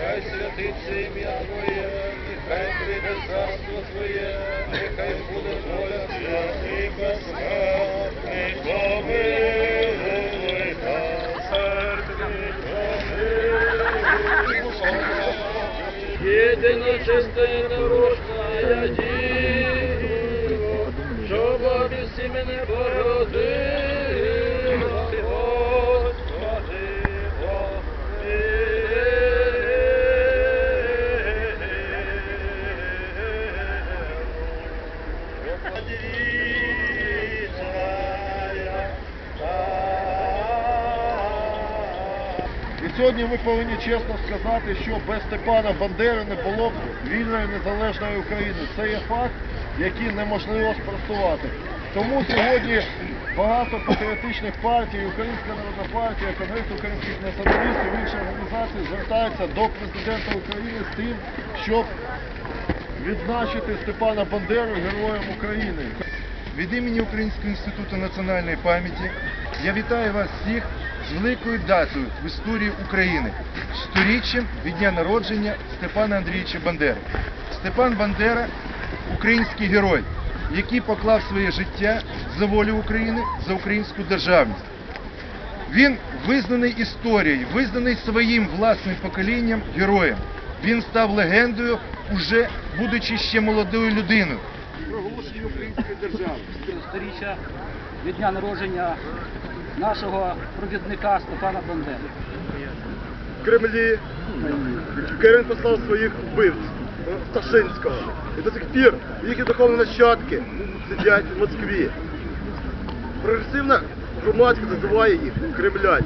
нехай святиться ім'я Твоє, нехай прийде царство Твоє, нехай буде воля Твоя, і безсмертний помилуй нас, смертний помилуй. Єдина частина рожна діво, щоб обісі мене породила, І сьогодні ми повинні чесно сказати, що без Степана Бандери не було б вільної незалежної України. Це є факт, який неможливо спростувати. Тому сьогодні багато патріотичних партій, Українська народна партія, Конгрес українських націоналістів, інші організації звертаються до президента України з тим, щоб відзначити Степана Бандеру героєм України. Від імені Українського інституту національної пам'яті я вітаю вас всіх з великою датою в історії України, сторіччям від дня народження Степана Андрійовича Бандери. Степан Бандера український герой, який поклав своє життя за волю України, за українську державність. Він визнаний історією, визнаний своїм власним поколінням героєм. Він став легендою, уже будучи ще молодою людиною. Проголошення української держави. сторіччя від дня народження нашого провідника Степана Бандери. в Кремлі, яке він послав своїх вбивць е, Сташинського. І до сих пір їхні духовні нащадки сидять в Москві. Прогресивна громадська називає їх Кремлять.